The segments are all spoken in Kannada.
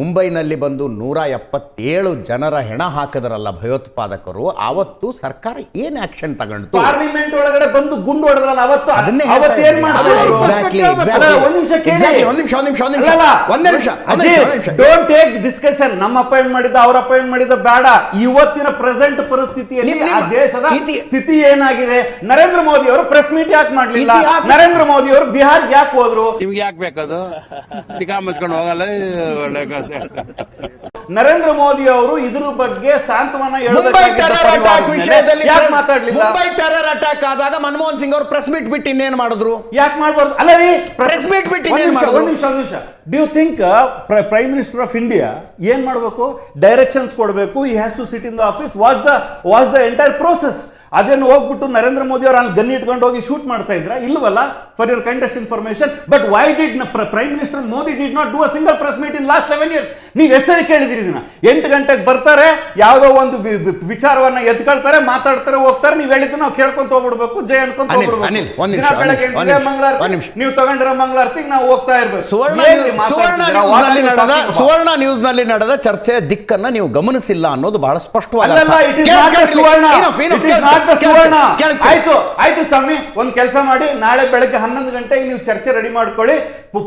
ಮುಂಬೈನಲ್ಲಿ ಬಂದು ನೂರ ಎಪ್ಪತ್ತೇಳು ಜನರ ಹೆಣ ಹಾಕಿದ್ರಲ್ಲ ಭಯೋತ್ಪಾದಕರು ಆವತ್ತು ಸರ್ಕಾರ ಏನ್ ಆಕ್ಷನ್ ತಗೊಂಡು ಪಾರ್ಲಿಮೆಂಟ್ ಒಳಗಡೆ ಬಂದು ಗುಂಡು ಹೊಡೆದ್ರಲ್ಲ ಅವತ್ತು ಅದನ್ನೇ ಅವತ್ತು ಏನ್? ಎಕ್ಸಾಕ್ಟ್ಲಿ ಒಂದ್ ನಿಮಿಷ ಕೇಳಿ. ಎಕ್ಸಾಕ್ಟ್ಲಿ ಒಂದ್ ನಿಮಿಷ ಒಂದ್ ನಿಮಿಷ ಒಂದ್ ನಿಮಿಷ. ಒಂದೇ ನಿಮಿಷ ಒಂದೇ ನಿಮಿಷ ಒಂದೇ ಡೋಂಟ್ ಟೇಕ್ ಡಿಸ್ಕಷನ್ ನಮ್ಮಪ್ಪ ಏನ್ ಮಾಡಿದ್ದ ಅವರಪ್ಪ ಏನ್ ಮಾಡಿದ್ದ ಬೇಡ. ಇವತ್ತಿನ ಪ್ರೆಸೆಂಟ್ ಪರಿಸ್ಥಿತಿಯಲ್ಲಿ ಆ ದೇಶದ ಸ್ಥಿತಿ ಏನಾಗಿದೆ? ನರೇಂದ್ರ ಮೋದಿ ಅವರು ಪ್ರೆಸ್ ಮೀಟ್ ಯಾಕೆ ಮಾಡ್ಲಿಲ್ಲ? ನರೇಂದ್ರ ಮೋದಿ ಅವರು ಬಿಹಾರ್ ಯಾಕೆ ಹೋದ್ರು? ನಿಮ್ಗೆ ಯಾಕೆ ಬೇಕದು? ತಿಕಾ ಮುಚ್ಕೊಂಡು ಹೋಗಲ್ಲ. ನರೇಂದ್ರ ಮೋದಿ ಅವರು ಇದ್ರ ಬಗ್ಗೆ ಸಾಂತ್ವನ ಮುಂಬೈ ಟೆರರ್ ಅಟ್ಯಾಕ್ ವಿಷಯದಲ್ಲಿ ಮಾತಾಡ್ಲಿಲ್ಲ? ಮುಂಬೈ ಟೆರರ್ ಅಟ್ಯಾಕ್ ಆದಾಗ ಮನಮೋಹನ್ ಸಿಂಗ್ ಅವರು ಪ್ರೆಸ್ ಮೀಟ್ ಬಿಟ್ಟು ಇನ್ನೇನ್ ಮಾಡಿದ್ರು? ಯಾಕೆ ಮಾಡಬಾರ್ದು? ಅಲ್ಲ ರೀ ಪ್ರೆಸ್ ಮೀಟ್ ಬಿಟ್ಟು ಇನ್ನೇನ್? ಒಂದ್ ನಿಮಿಷ ಒಂದ್ ನಿಮಿಷ. Do think prime minister of India ಏನ್ ಮಾಡಬೇಕು? ಡೈರೆಕ್ಷನ್ಸ್ ಕೊಡಬೇಕು. He has to sit in the office watch the watch the entire process ಅದೇನು ಹೋಗ್ಬಿಟ್ಟು ನರೇಂದ್ರ ಮೋದಿ ಅವರು ಅಲ್ಲಿ ಗನ್ನಿ ಇಟ್ಕೊಂಡು ಹೋಗಿ ಶೂಟ್ ಮಾಡ್ತಾ ಇದ್ರ? ಇಲ್ವಲ್ಲ? For your contest information but why did prime minister Modi did not do a single press meet in last eleven years ನೀವು ಹೆಸರು ಕೇಳಿದಿರಿ ಇದನ್ನ. ಎಂಟು ಗಂಟೆಗೆ ಬರ್ತಾರೆ ಯಾವುದೋ ಒಂದು ವಿಚಾರವನ್ನ ಎತ್ಕೊಳ್ತಾರೆ ಮಾತಾಡ್ತಾರೆ ಹೋಗ್ತಾರೆ ನೀವು ಹೇಳಿದ್ದು ನಾವು ಕೇಳ್ಕೊಂತ ಹೋಗ್ಬಿಡ್ಬೇಕು ಜಯ ಅನ್ಕೊಂತ ಹೋಗ್ಬಿಡ್ಬೇಕು. ದಿನ ಬೆಳಗ್ಗೆ ಮಂಗಳಾರತಿ. ನೀವು ತಗೊಂಡಿರೋ ಮಂಗಳಾರತಿಗೆ ನಾವು ಹೋಗ್ತಾ ಇರ್ಬೇಕು. ಸುವರ್ಣ ನ್ಯೂಸ್- ನಲ್ಲಿ ನಡೆದ ಚರ್ಚೆ ಸುವರ್ಣ ನ್ಯೂಸ್ನಲ್ಲಿ ನಡೆದ ಚರ್ಚೆಯ ದಿಕ್ಕನ್ನ ನೀವು ಗಮನಿಸಿಲ್ಲ ಅನ್ನೋದು ಬಹಳ ಸ್ಪಷ್ಟವಾಗಿ ಕೇಳಿಸ್- ಸುವರ್ಣ. ಆಯ್ತು ಆಯ್ತು ಸ್ವಾಮಿ ಒಂದ್ ಕೆಲಸ ಮಾಡಿ ನಾಳೆ ಬೆಳಗ್ಗೆ ಹನ್ನೊಂದು ಗಂಟೆಗೆ ನೀವು ಚರ್ಚೆ ರೆಡಿ ಮಾಡ್ಕೊಳ್ಳಿ.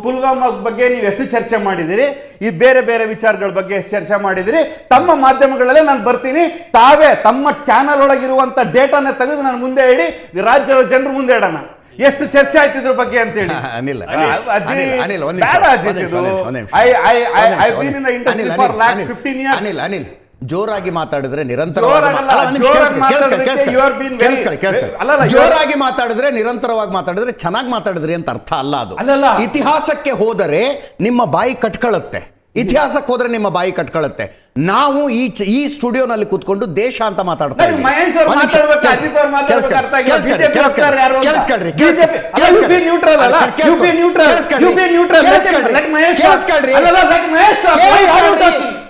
ಪುಲ್ವಾಮಾ ಬಗ್ಗೆ ನೀವು ಎಷ್ಟು ಚರ್ಚೆ ಮಾಡಿದಿರಿ? ಈ ಬೇರೆ ಬೇರೆ ವಿಚಾರಗಳ ಬಗ್ಗೆ ಚರ್ಚೆ ಮಾಡಿದಿರಿ? ತಮ್ಮ ಮಾಧ್ಯಮಗಳಲ್ಲೇ ನಾನು ಬರ್ತೀನಿ. ತಾವೇ ತಮ್ಮ ಚಾನಲ್ ಒಳಗಿರುವಂತ ಡೇಟಾನ ತೆಗೆದು ನಾನು ಮುಂದೆ ಹೇಳಿ ರಾಜ್ಯದ ಜನರು ಮುಂದೆ ಇಡೋಣ. ಎಷ್ಟು ಚರ್ಚೆ ಆಯ್ತು ಇದ್ರ ಬಗ್ಗೆ ಅಂತ ಹೇಳಿ ಅನಿಲ್ ಅನಿಲ್, ಅಜ್ಜಿ, Anil, Anil, Anil, for Anil, last Anil, 15 years. Anil Anil ಜೋರಾಗಿ ಮಾತಾಡಿದ್ರೆ ನಿರಂತರವಾಗಿ ಜೋರಾಗಿ ಮಾತಾಡಿದ್ರೆ ನಿರಂತರವಾಗಿ ಮಾತಾಡಿದ್ರೆ ಚೆನ್ನಾಗಿ ಮಾತಾಡಿದ್ರಿ ಅಂತ ಅರ್ಥ ಅಲ್ಲ ಅದು. ಇತಿಹಾಸಕ್ಕೆ ಹೋದರೆ ನಿಮ್ಮ ಬಾಯಿ ಕಟ್ಕೊಳ್ಳುತ್ತೆ ಇತಿಹಾಸಕ್ಕೆ ಹೋದ್ರೆ ನಿಮ್ಮ ಬಾಯಿ ಕಟ್ಕೊಳ್ಳುತ್ತೆ ನಾವು ಈ ಈ ಸ್ಟುಡಿಯೋನಲ್ಲಿ ಕೂತ್ಕೊಂಡು ದೇಶ ಅಂತ ಮಾತಾಡ್ತಾರೆ ಇದ್ದೀವಿ.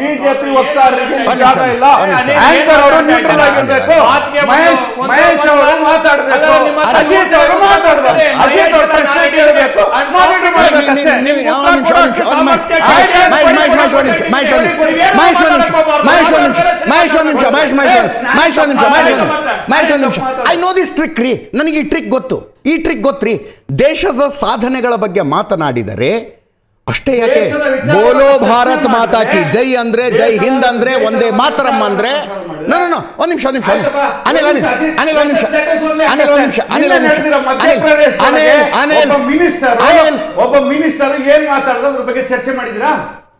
ಬಿಜೆಪಿ ವಕ್ತಾರರಿಗೆ ಜಾಗ ಇಲ್ಲ. ಆಂಕರ್ ಅವರು ನ್ಯೂಟ್ರಲ್ ಆಗಿರ್ಬೇಕು. ಮಹೇಶ್ ಮಹೇಶ್ ಅವರು ಮಾತಾಡಬೇಕು. ಅಜಿತ್ ಅವರು ಮಾತಾಡಬೇಕು. ಅಜಿತ್ ಅವರು ಪ್ರಶ್ನೆ ಕೇಳಬೇಕು. ಮಾನಿಟರ್ ಮಾಡ್ಬೇಕಷ್ಟೇ. ಐ ನೋ ದಿಸ್ ಟ್ರಿಕ್ ರೀ. ನನಗೆ ಈ ಟ್ರಿಕ್ ಗೊತ್ತು. ಈ ಟ್ರಿಕ್ ಗೊತ್ತ್ರಿ ದೇಶದ ಸಾಧನೆಗಳ ಬಗ್ಗೆ ಮಾತನಾಡಿದರೆ ಅಷ್ಟೇ ಯಾಕೆ? ಬೋಲೋ ಭಾರತ್ ಮಾತಾ ಕಿ ಜೈ ಅಂದ್ರೆ ಜೈ ಹಿಂದ್ ಅಂದ್ರೆ ಒಂದೇ ಮಾತರಮ್ಮ ಅಂದ್ರೆ. ಒಂದ್ ನಿಮಿಷ ಒಂದ್ ನಿಮಿಷ. ಅನಿಲ್ ಅನಿಲ್ ಒಂದ್ ನಿಮಿಷ, ಅನಿಲ್ ಒಂದ್ ನಿಮಿಷ. ಅನಿಲ್ ಒಂದ್ ನಿಮಿಷ. ಅನಿಲ್ ಒಂದ್ ನಿಮಿಷ. ಅನಿಲ್ ಅನಿಲ್ ಅನಿಲ್. ಒಬ್ಬ ಮಿನಿಸ್ಟರ್ ಒಬ್ಬ ಮಿನಿಸ್ಟರ್ ಏನ್ ಮಾತಾಡೋದು ಅದ್ರ ಬಗ್ಗೆ ಚರ್ಚೆ ಮಾಡಿದ್ರಾ?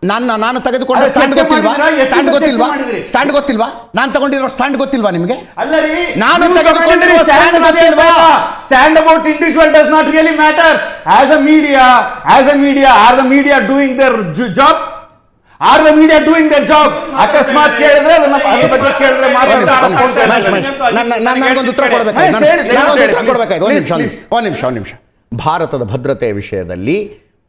ನನ್ನ ನಾನು ತೆಗೆದುಕೊಂಡ ಸ್ಟ್ಯಾಂಡ್ ಗೊತ್ತಿಲ್ವಾ? ಸ್ಟ್ಯಾಂಡ್ ಗೊತ್ತಿಲ್ವಾ? ಸ್ಟ್ಯಾಂಡ್ ಗೊತ್ತಿಲ್ವಾ? ನಾನು ತಗೊಂಡಿರೋ ಸ್ಟ್ಯಾಂಡ್ ಗೊತ್ತಿಲ್ವಾ ನಿಮಗೆ? ಅಲ್ಲರಿ ನಾನು ತೆಗೆದುಕೊಂಡಿರುವ ಸ್ಟ್ಯಾಂಡ್ ಗೊತ್ತಿಲ್ವಾ? Stand about individual does not really matter as a media as a media are the media doing their job are the media doing their job ಅಕಸ್ಮಾತ್ ಕೇಳಿದ್ರೆ ಅದನ್ನ ಅದ್ರ ಬಗ್ಗೆ ಕೇಳಿದ್ರೆ ಒಂದ್ ನನಗೊಂದು ಉತ್ತರ ಕೊಡಬೇಕಾಯ್ತು ಒಂದು ನಿಮಿಷ ಒಂದು ನಿಮಿಷ. ಭಾರತದ ಭದ್ರತೆಯ ವಿಷಯದಲ್ಲಿ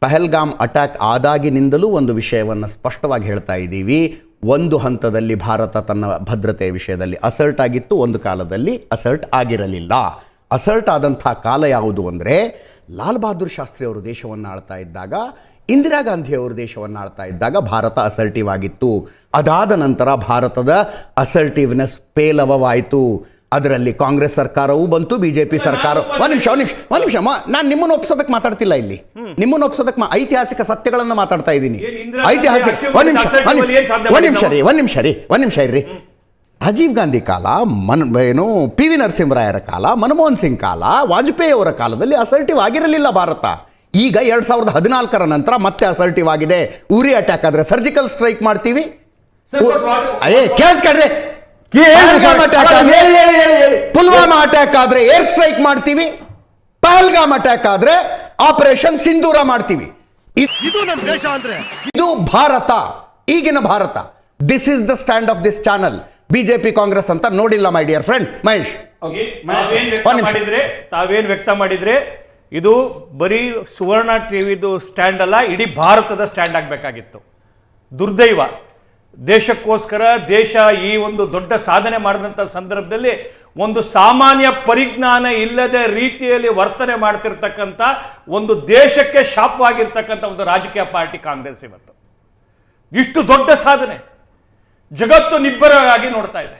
ಪಹಲ್ಗಾಮ್ ಅಟ್ಯಾಕ್ ಆದಾಗಿನಿಂದಲೂ ಒಂದು ವಿಷಯವನ್ನು ಸ್ಪಷ್ಟವಾಗಿ ಹೇಳ್ತಾ ಇದ್ದೀವಿ. ಒಂದು ಹಂತದಲ್ಲಿ ಭಾರತ ತನ್ನ ಭದ್ರತೆಯ ವಿಷಯದಲ್ಲಿ ಅಸರ್ಟ್ ಆಗಿತ್ತು, ಒಂದು ಕಾಲದಲ್ಲಿ ಅಸರ್ಟ್ ಆಗಿರಲಿಲ್ಲ. ಅಸರ್ಟ್ ಆದಂಥ ಕಾಲ ಯಾವುದು ಅಂದರೆ, ಲಾಲ್ ಬಹದ್ದೂರ್ ಶಾಸ್ತ್ರಿ ಅವರು ದೇಶವನ್ನು ಆಳ್ತಾ ಇದ್ದಾಗ, ಇಂದಿರಾ ಗಾಂಧಿ ಅವರು ದೇಶವನ್ನು ಆಳ್ತಾ ಇದ್ದಾಗ ಭಾರತ ಅಸರ್ಟಿವ್ ಆಗಿತ್ತು. ಅದಾದ ನಂತರ ಭಾರತದ ಅಸರ್ಟಿವ್ನೆಸ್ ಪೇಲವವಾಯಿತು. ಅದರಲ್ಲಿ ಕಾಂಗ್ರೆಸ್ ಸರ್ಕಾರವೂ ಬಂತು ಬಿಜೆಪಿ ಸರ್ಕಾರ. ಒಂದು ನಿಮಿಷ ಒಂದು ನಿಮಿಷ ಒಂದು ನಿಮಿಷ ನಾನು ನಿಮ್ಮನ್ನು ಒಪ್ಸೋದಕ್ಕೆ ಮಾತಾಡ್ತಿಲ್ಲ ಇಲ್ಲಿ. ನಿಮ್ಮನ್ನು ಒಪ್ಸೋದಕ್ಕೆ ಮಾ- ಐತಿಹಾಸಿಕ ಸತ್ಯಗಳನ್ನು ಮಾತಾಡ್ತಾ ಇದ್ದೀನಿ. ಐತಿಹಾಸಿಕ ಒಂದು ನಿಮಿಷ ಒಂದು ನಿಮಿಷ ರೀ ಒಂದು ನಿಮಿಷ ರೀ ಒಂದ್ ನಿಮಿಷ ಇರ್ರಿ. ರಾಜೀವ್ ಗಾಂಧಿ ಕಾಲ ಮನ್ ಏನು ಪಿ ವಿ ನರಸಿಂಹರಾಯರ ಕಾಲ ಮನಮೋಹನ್ ಸಿಂಗ್ ಕಾಲ ವಾಜಪೇಯಿ ಅವರ ಕಾಲದಲ್ಲಿ ಅಸರ್ಟಿವ್ ಆಗಿರಲಿಲ್ಲ ಭಾರತ. ಈಗ ಎರಡ್ ಸಾವಿರದ ಹದಿನಾಲ್ಕರ ನಂತರ ಮತ್ತೆ ಅಸರ್ಟಿವ್ ಆಗಿದೆ. ಉರಿ ಅಟ್ಯಾಕ್ ಆದ್ರೆ ಸರ್ಜಿಕಲ್ ಸ್ಟ್ರೈಕ್ ಮಾಡ್ತೀವಿ. ಏ ಕೇಳಿಸ್ಕೊಡ್ರಿ ಪುಲ್ವಾಮಾ ಅಟ್ಯಾಕ್ ಆದ್ರೆ ಏರ್ ಸ್ಟ್ರೈಕ್ ಮಾಡ್ತೀವಿ ಪಹಲ್ಗಾಮ್ ಅಟ್ಯಾಕ್ ಆದ್ರೆ ಆಪರೇಷನ್ ಸಿಂಧೂರ ಮಾಡ್ತೀವಿ. ಇದು ನಮ್ಮ ದೇಶ ಅಂದ್ರೆ. ಇದು ಭಾರತ ಈಗಿನ Bharat. This is the stand of this channel BJP Congress ಅಂತ ನೋಡಿಲ್ಲ my dear friend Mahesh. Okay, ತಾವೇನ್ ವ್ಯಕ್ತ ಒಂದ್ ಮಾಡಿದ್ರೆ ತಾವೇನ್ ವ್ಯಕ್ತ ಮಾಡಿದ್ರೆ ಇದು ಬರೀ ಸುವರ್ಣ ಟಿವಿದು ಸ್ಟ್ಯಾಂಡ್ ಅಲ್ಲ ಇಡೀ ಭಾರತದ ಸ್ಟ್ಯಾಂಡ್ ಆಗಬೇಕಾಗಿತ್ತು. ದುರ್ದೈವ. ದೇಶಕ್ಕೋಸ್ಕರ ದೇಶ ಈ ಒಂದು ದೊಡ್ಡ ಸಾಧನೆ ಮಾಡಿದಂಥ ಸಂದರ್ಭದಲ್ಲಿ ಒಂದು ಸಾಮಾನ್ಯ ಪರಿಜ್ಞಾನ ಇಲ್ಲದ ರೀತಿಯಲ್ಲಿ ವರ್ತನೆ ಮಾಡ್ತಿರ್ತಕ್ಕಂಥ ಒಂದು ದೇಶಕ್ಕೆ ಶಾಪವಾಗಿರ್ತಕ್ಕಂಥ ಒಂದು ರಾಜಕೀಯ ಪಾರ್ಟಿ ಕಾಂಗ್ರೆಸ್ ಇವತ್ತು. ಇಷ್ಟು ದೊಡ್ಡ ಸಾಧನೆ. ಜಗತ್ತು ನಿಬ್ಬರವಾಗಿ ನೋಡ್ತಾ ಇದೆ.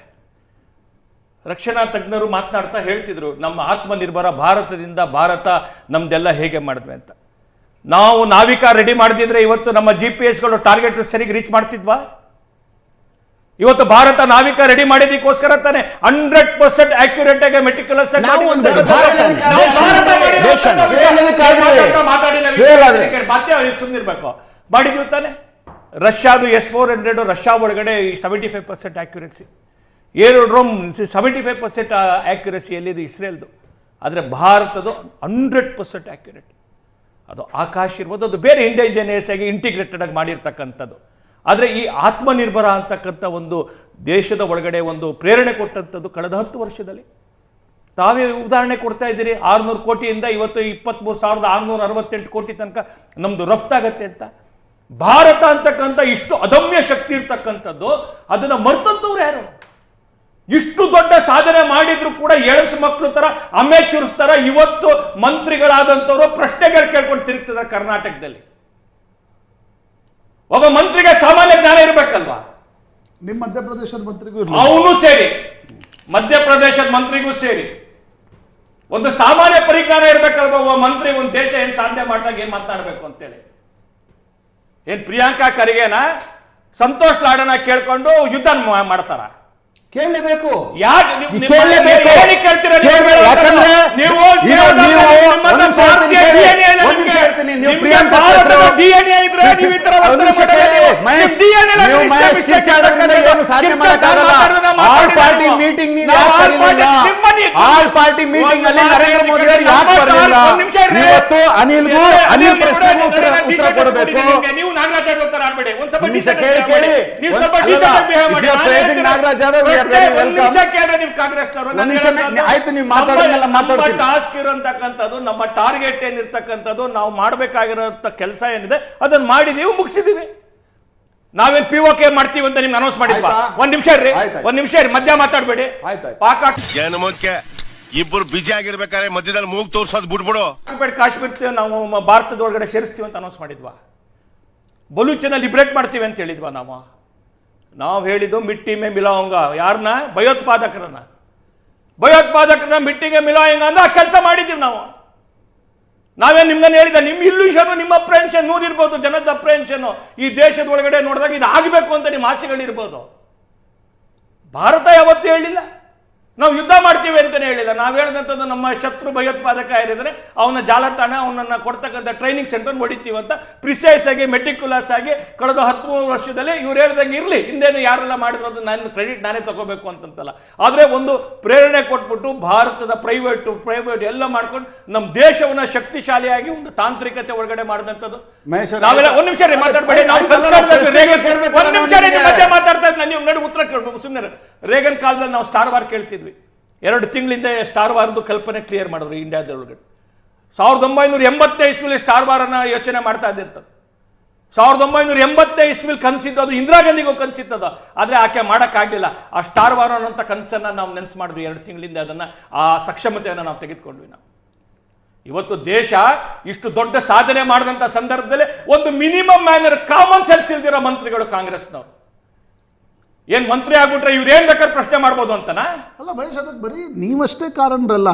ರಕ್ಷಣಾ ತಜ್ಞರು ಮಾತನಾಡ್ತಾ ಹೇಳ್ತಿದ್ರು, ನಮ್ಮ ಆತ್ಮನಿರ್ಭರ ಭಾರತದಿಂದ ಭಾರತ ನಮ್ದೆಲ್ಲ ಹೇಗೆ ಮಾಡಿದ್ವಿ ಅಂತ. ನಾವು ನಾವಿಕ ರೆಡಿ ಮಾಡ್ತಿದ್ರೆ ಇವತ್ತು ನಮ್ಮ ಜಿ ಪಿ ಎಸ್ಗಳು ಟಾರ್ಗೆಟ್ ಸರಿಗೆ ರೀಚ್ ಮಾಡ್ತಿದ್ವಾ? ಇವತ್ತು ಭಾರತ ನಾವಿಕ ರೆಡಿ ಮಾಡಿದಕ್ಕೋಸ್ಕರ ತಾನೆ ಹಂಡ್ರೆಡ್ ಪರ್ಸೆಂಟ್ ಆಕ್ಯುರೇಟ್ ಆಗಿ ಮೆಟಿಕ್ಯುಲಸ್. ಸುಮ್ಮನಿರ್ಬೇಕು ಮಾಡಿದೀವಿ ತಾನೆ? ರಷ್ಯಾದು ಎಸ್ ಫೋರ್ ಹಂಡ್ರೆಡ್ ರಷ್ಯಾ ಒಳಗಡೆ seventy five percent accuracy aerodrome seventy five percent accuracy ಎಲ್ಲಿದೆ? ಇಸ್ರೇಲ್ದು. ಆದರೆ ಭಾರತದ್ದು ಹಂಡ್ರೆಡ್ ಪರ್ಸೆಂಟ್ ಆಕ್ಯುರೇಟ್ ಅದು ಆಕಾಶ ಇರ್ಬೋದು ಅದು ಬೇರೆ ಇಂಡಿಜಿನಿಯಸ್ ಆಗಿ ಇಂಟಿಗ್ರೇಟೆಡ್ ಆಗಿ ಮಾಡಿರ್ತಕ್ಕಂಥದ್ದು. ಆದರೆ ಈ ಆತ್ಮನಿರ್ಭರ ಅಂತಕ್ಕಂಥ ಒಂದು ದೇಶದ ಒಳಗಡೆ ಒಂದು ಪ್ರೇರಣೆ ಕೊಟ್ಟಂಥದ್ದು ಕಳೆದ ಹತ್ತು ವರ್ಷದಲ್ಲಿ. ತಾವೇ ಉದಾಹರಣೆ ಕೊಡ್ತಾ ಇದ್ದೀರಿ, ಆರುನೂರು ಕೋಟಿಯಿಂದ ಇವತ್ತು ಇಪ್ಪತ್ತ್ಮೂರು ಸಾವಿರದ ಆರುನೂರ ಅರವತ್ತೆಂಟು ಕೋಟಿ ತನಕ ನಮ್ಮದು ರಫ್ತಾಗತ್ತೆ ಅಂತ. ಭಾರತ ಅಂತಕ್ಕಂಥ ಇಷ್ಟು ಅದಮ್ಯ ಶಕ್ತಿ ಇರ್ತಕ್ಕಂಥದ್ದು, ಅದನ್ನು ಮರ್ತಂತವ್ರು ಯಾರು? ಇಷ್ಟು ದೊಡ್ಡ ಸಾಧನೆ ಮಾಡಿದ್ರು ಕೂಡ ಎಳಸು ಮಕ್ಕಳು ತರ ಅಮೆಚೂರ್ಸ್ ತರ ಇವತ್ತು ಮಂತ್ರಿಗಳಾದಂಥವ್ರು ಪ್ರಶ್ನೆಗಳು ಕೇಳ್ಕೊಂಡು ತಿರುಗ್ತಿದ್ದಾರೆ ಕರ್ನಾಟಕದಲ್ಲಿ. ಒಬ್ಬ ಮಂತ್ರಿಗೆ ಸಾಮಾನ್ಯ ಜ್ಞಾನ ಇರಬೇಕಲ್ವಾ? ನಿಮ್ಮ ಮಧ್ಯಪ್ರದೇಶದ ಮಂತ್ರಿಗೂ ಅವನು ಸೇರಿ ಮಧ್ಯಪ್ರದೇಶದ ಮಂತ್ರಿಗೂ ಸೇರಿ. ಒಂದು ಸಾಮಾನ್ಯ ಪರಿಜ್ಞಾನ ಇರ್ಬೇಕಲ್ವ? ಒಬ್ಬ ಮಂತ್ರಿ ಒಂದು ದೇಶ ಏನು ಸಾಧನೆ ಮಾಡಿದಾಗ ಏನು ಮಾತಾಡಬೇಕು ಅಂತೇಳಿ. ಏನು ಪ್ರಿಯಾಂಕಾ ಖರ್ಗೆನ ಸಂತೋಷ್ ಲಾಡನ ಕೇಳ್ಕೊಂಡು ಯುದ್ಧ ಮಾಡ್ತಾರ. ಕೇಳಲೇಬೇಕು. ಮೀಟಿಂಗ್ ಆಲ್ ಪಾರ್ಟಿ ಮೀಟಿಂಗ್ ಅಲ್ಲಿ ನರೇಂದ್ರ ಮೋದಿ ಅವರು ಯಾಕೆ ಬರಲಿಲ್ಲ. ಇವತ್ತು ಅನಿಲ್ಗೂ ಅನಿಲ್ ಪ್ರಶ್ನೆಗೂ ಉತ್ತರ ಉತ್ತರ ಕೊಡಬೇಕು ನೀವು ನಾಗರಾಜ್ ಯಾದವ್ ತರ ಆಡ್ಬೇಡಿ ಒಂದ್ ಸ್ವಲ್ಪ ನಿಮಿಷ ಕೇಳಿ, ಮಾಡಿ. ಕೇಳಿ. ನೀವು ಸ್ವಲ್ಪ ಡಿಸೆಂಟ್ ಬಿಹೇವ್ ಮಾಡಿ. praising Nagaraj Yadav, we are welcome ನಿಮಿಷ ಕೇಳಿ ನೀವು ಕಾಂಗ್ರೆಸ್ ನಾನು ಒಂದ್ ನಿಮಿಷ ಆಯ್ತು, ನೀವು ಮಾತಾಡೋದನ್ನೆಲ್ಲ. ನಮ್ಮ ಟಾಸ್ಕ್ ಇರಂತಕ್ಕಂತದ್ದು ನಮ್ಮ ಟಾರ್ಗೆಟ್ ಏನಿರ್ತಕ್ಕಂಥದ್ದು ನಾವು ಮಾಡಬೇಕಾಗಿರೋಂತ ಕೆಲಸ ಏನಿದೆ ಅದನ್ನ ಮಾಡಿದೀವಿ ಮುಗಿಸಿದೀವಿ ನಾವೇನ್ ಪಿ ಓ ಕೆ ಮಾಡ್ತೀವಿ ಅಂತ ನಿಮ್ಗೆ ಅನೌನ್ಸ್ ಮಾಡಿದ್ವಾ? ಒಂದ್ ನಿಮಿಷ ಇರ್ರಿ. ಒಂದ್ ನಿಮಿಷ ಇರ್ರಿ ಮಧ್ಯ ಮಾತಾಡ್ಬೇಡಿ. ಪಾಕ ಜನಮಕ್ಕೆ ಇಬ್ಬರು ಬಿಜಿ ಆಗಿರ್ಬೇಕಾದ್ರೆ ಮಧ್ಯದಲ್ಲಿ ಮೂಗ್ ತೋರ್ಸೋದು ಬಿಡ್ಬಿಡು ಆಕ್ಯುಪೈಡ್ ಕಾಶ್ಮೀರ್ ನಾವು ಭಾರತದ ಒಳಗಡೆ ಸೇರಿಸ್ತೀವಿ ಅಂತ ಅನೌನ್ಸ್ ಮಾಡಿದ್ವಾ? ಬಲೂಚನ ಲಿಬ್ರೇಟ್ ಮಾಡ್ತೀವಿ ಅಂತ ಹೇಳಿದ್ವಾ ನಾವು? ನಾವು ಹೇಳಿದ್ದು ಮಿಟ್ಟಿ ಮೇ ಮಿಲಾವಂಗ. ಯಾರನ್ನ ಭಯೋತ್ಪಾದಕರನ್ನ. ಭಯೋತ್ಪಾದಕರನ್ನ ಮಿಟ್ಟಿಗೆ ಮಿಲಾವಂಗ ಅಂದ್ರೆ ಕೆಲಸ ಮಾಡಿದ್ದೀವಿ ನಾವು. ನಾವೇ ನಿಮ್ಗನ್ನ ಹೇಳಿದ? ನಿಮ್ಮ ಇಲ್ಯೂಷನು ನಿಮ್ಮ ಅಪ್ರೆನ್ಷನ್ ನೂರಿರ್ಬೋದು ಜನದ ಅಪ್ರೆನ್ಷನ್ ಈ ದೇಶದ ಒಳಗಡೆ ನೋಡಿದಾಗ ಇದು ಆಗಬೇಕು ಅಂತ ನಿಮ್ಮ ಆಸೆಗಳಿರ್ಬೋದು. ಭಾರತ ಯಾವತ್ತೂ ಹೇಳಿಲ್ಲ. ನಾವು ಯುದ್ಧ ಮಾಡ್ತೀವಿ ಅಂತಲೇ ಹೇಳಿಲ್ಲ. ನಾವು ಹೇಳಿದಂಥದ್ದು ನಮ್ಮ ಶತ್ರು ಭಯೋತ್ಪಾದಕ ಏನಿದ್ರೆ ಅವನ ಜಾಲತಾಣ ಅವನನ್ನು ಕೊಡ್ತಕ್ಕಂಥ ಟ್ರೈನಿಂಗ್ ಸೆಂಟರ್ ಹೊಡಿತೀವಿ ಅಂತ ಪ್ರಿಸೈಸ್ ಆಗಿ ಮೆಟಿಕ್ಯುಲಸ್ ಆಗಿ ಕಳೆದ ಹದಿಮೂರು ವರ್ಷದಲ್ಲಿ ಇವ್ರು ಹೇಳ್ದಂಗೆ ಇರಲಿ. ಹಿಂದೇನು ಯಾರೆಲ್ಲ ಮಾಡಿರೋದು ನಾನು ಕ್ರೆಡಿಟ್ ನಾನೇ ತಗೋಬೇಕು ಅಂತಂತಲ್ಲ. ಆದರೆ ಒಂದು ಪ್ರೇರಣೆ ಕೊಟ್ಬಿಟ್ಟು ಭಾರತದ ಪ್ರೈವೇಟು ಪ್ರೈವೇಟ್ ಎಲ್ಲ ಮಾಡ್ಕೊಂಡು ನಮ್ಮ ದೇಶವನ್ನ ಶಕ್ತಿಶಾಲಿಯಾಗಿ ಒಂದು ತಾಂತ್ರಿಕತೆ ಒಳಗಡೆ ಮಾಡಿದಂಥದ್ದು. ನಾವೆಲ್ಲ ಒಂದು ನಿಮಿಷ ರೀ ಮಾತಾಡ್ಬೇಡಿ. ನಾವು ಒಂದು ನಿಮಿಷ ಮಧ್ಯ ಮಾತಾಡ್ತಾ ಇದ್ದೀನಿ. ನೀವು ನೋಡಿ ಉತ್ತರ ಕೇಳ್ಬೇಕು ಸುಮ್ಮನೆ ರೇಗನ್ ಕಾಲದಲ್ಲಿ ನಾವು ಸ್ಟಾರ್ ವಾರ್ ಕೇಳ್ತಿದ್ವಿ. ಎರಡು ತಿಂಗಳಿಂದ ಸ್ಟಾರ್ ವಾರ್ದು ಕಲ್ಪನೆ ಕ್ಲಿಯರ್ ಮಾಡಿದ್ರು ಇಂಡಿಯಾದೊಳಗಡೆ ಸಾವಿರದ ಒಂಬೈನೂರ ಎಂಬತ್ತನೇ ಇಸ್ವಿಲಿ ಸ್ಟಾರ್ ವಾರನ್ನು ಯೋಚನೆ ಮಾಡ್ತಾ ಇದ್ದಿರ್ತದೆ ಸಾವಿರದ ಒಂಬೈನೂರ ಎಂಬತ್ತನೇ ಇಸ್ವಿಲ್ ಕನಸಿದ್ದು ಅದು ಇಂದಿರಾ ಗಾಂಧಿಗೂ ಕನಸಿತ್ತದ ಆದರೆ ಆಕೆ ಮಾಡೋಕ್ಕಾಗಲಿಲ್ಲ. ಆ ಸ್ಟಾರ್ ವಾರ್ ಅನ್ನೋಂಥ ಕನಸನ್ನು ನಾವು ನೆನೆಸು ಮಾಡಿದ್ವಿ ಎರಡು ತಿಂಗಳಿಂದ ಅದನ್ನು, ಆ ಸಕ್ಷಮತೆಯನ್ನು ನಾವು ತೆಗೆದುಕೊಂಡ್ವಿ ನಾವು. ಇವತ್ತು ದೇಶ ಇಷ್ಟು ದೊಡ್ಡ ಸಾಧನೆ ಮಾಡಿದಂಥ ಸಂದರ್ಭದಲ್ಲಿ ಒಂದು ಮಿನಿಮಮ್ ಮ್ಯಾನರ್ ಕಾಮನ್ ಸೆನ್ಸ್ ಇಲ್ದಿರೋ ಮಂತ್ರಿಗಳು ಕಾಂಗ್ರೆಸ್ನವ್ರು. ಏನ್ ಮಂತ್ರಿ ಆಗ್ಬಿಟ್ರೆ ಇವ್ರು ಏನ್ ಬೇಕಾದ್ರೆ ಪ್ರಶ್ನೆ ಮಾಡ್ಬೋದು ಅಂತನಾ? ಅಲ್ಲ ಮಹೇಶ್ ಅದಕ್ಕೆ ಬರೀ ನೀವಷ್ಟೇ ಕಾರಣರಲ್ಲ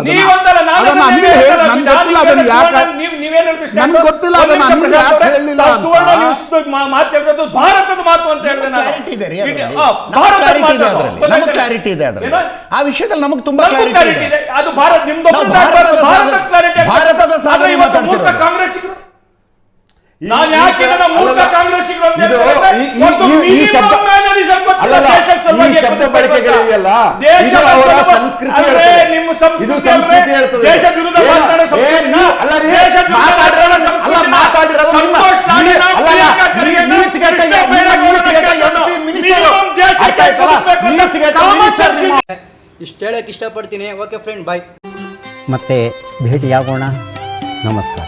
ಗೊತ್ತಿಲ್ಲ ಮಾತಾಡಿರೋದು ಭಾರತದ ಮಾತು ಅಂತ ಹೇಳಿದೆ ನಾನು. ಕ್ಲಾರಿಟಿ ಇದೆ ರೀ ಆ, ಭಾರತದ ಕ್ಲಾರಿಟಿ ಇದೆ. ಅದರಲ್ಲಿ. ನಮಗೆ ಕ್ಲಾರಿಟಿ ಇದೆ ಅದರಲ್ಲಿ. ಆ ವಿಷಯದಲ್ಲಿ ನಮಗೆ ತುಂಬಾ ಕ್ಲಾರಿಟಿ ಇದೆ. ಅದು ಭಾರತ ನಿಮ್ದು ಭಾರತದ ಸಾಧನೆ- ಮಾತಾಡ್ತಿರೋದು. ಕಾಂಗ್ರೆಸ್ಸಿಗರು ಬದುಕಬೇಕು ಬಳಕೆಗಳಿದೆಯಲ್ಲ, ಇದು ಅವರ ಸಂಸ್ಕೃತಿ. ಇದು ಸಂಸ್ಕೃತಿ ಹೇಳ್ತದೆ. ಇಷ್ಟು ಹೇಳಕ್ಕೆ ಇಷ್ಟಪಡ್ತೀನಿ. ಓಕೆ ಫ್ರೆಂಡ್ ಬಾಯ್ ಮತ್ತೆ ಭೇಟಿಯಾಗೋಣ. ನಮಸ್ಕಾರ.